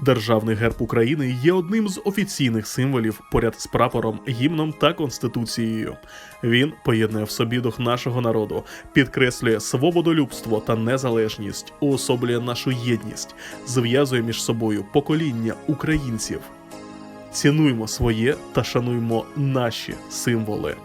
Державний герб України є одним з офіційних символів поряд з прапором, гімном та конституцією. Він поєднує в собі дух нашого народу, підкреслює свободолюбство та незалежність, уособлює нашу єдність, зв'язує між собою покоління українців. Цінуймо своє та шануймо наші символи.